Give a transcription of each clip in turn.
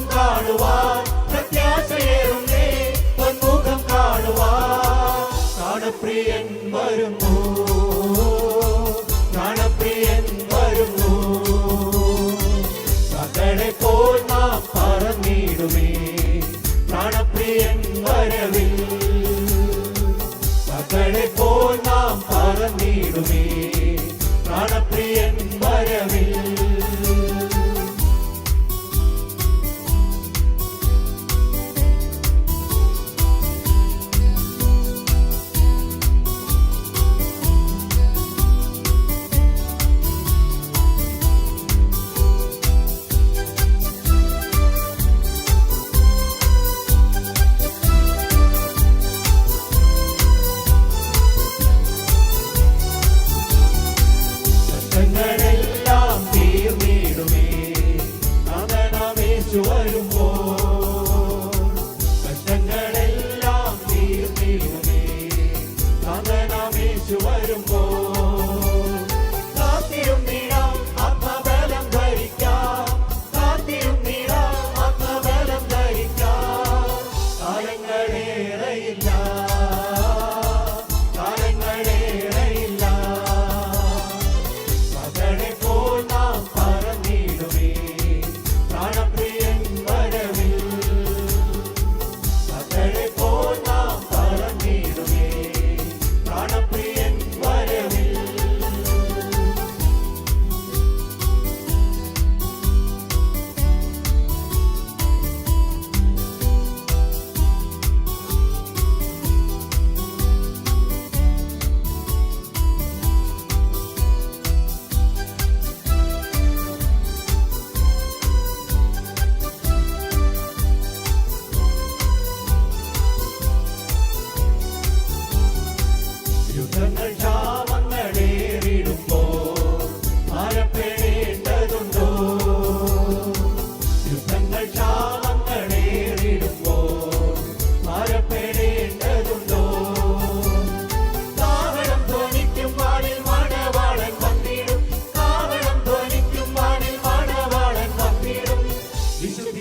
പൊന്മുഖം കാണുവാൻ പ്രത്യാശയേറുന്നേ പൊന്മുഖം കാണുവാൻ. കാണപ്രിയൻ വരുന്നു. കാണപ്രിയൻ വരുന്നു. മക്കളെ പോൽ നാം പറന്നിടുമേ പ്രാണപ്രിയൻ വരവിൽ. മക്കളെ പോൽ നാം പറന്നിടുമേ. അവനമേശു വരുമ്പോ ആത്മബലം ധരിക്കാം. കാലങ്ങളേറെയില്ല.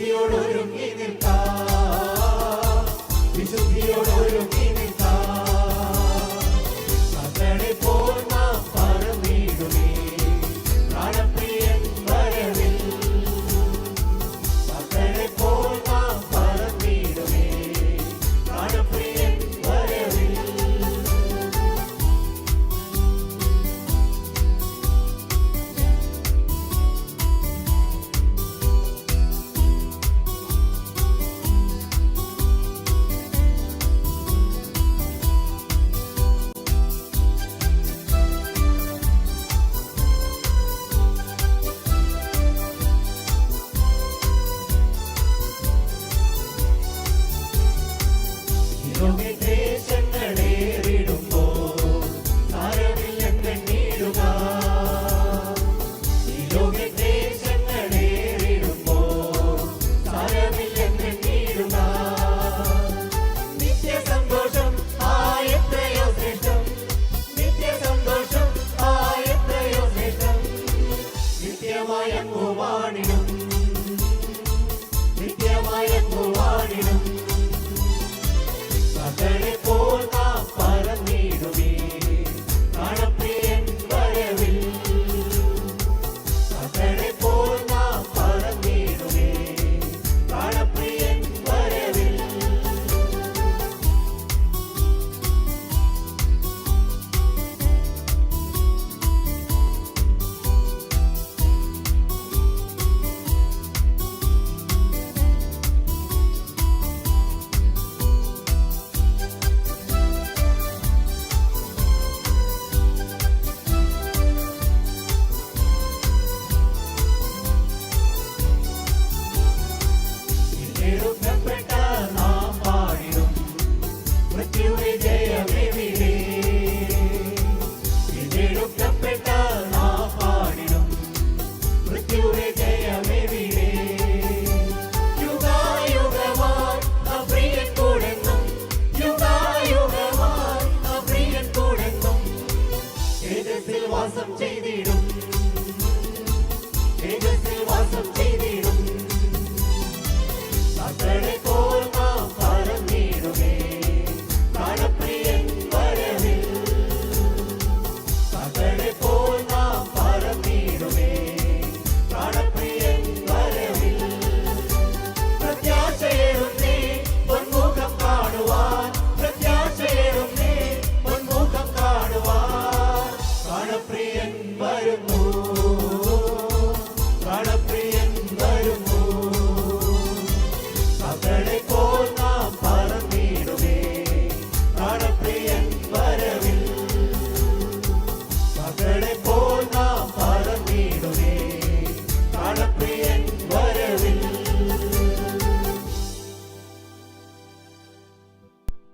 deterioro മയങ്ങുവാണിടും